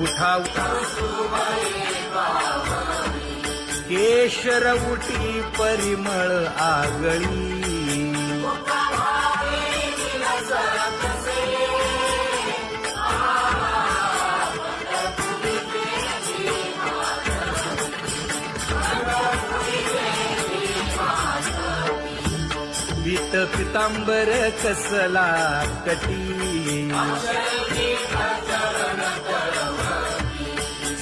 उठा केशर परिमळ आगळी. पितांबर कसला कटी.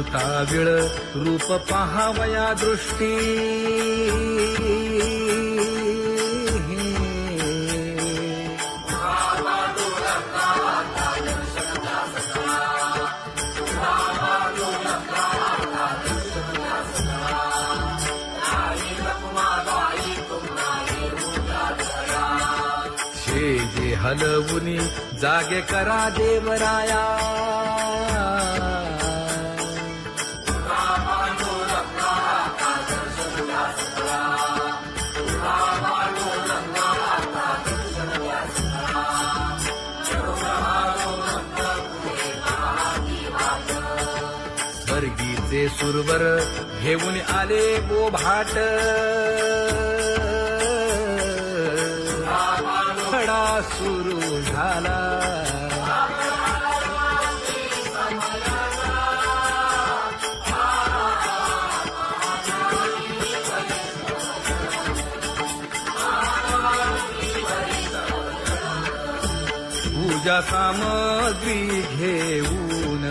मन रूप पहावया दृष्टी. शेजे हलवुनी जागे करा देवराया. सुरवर घेऊन आले बोभाट. खडा सुरू झाला. पूजा सामग्री घेऊन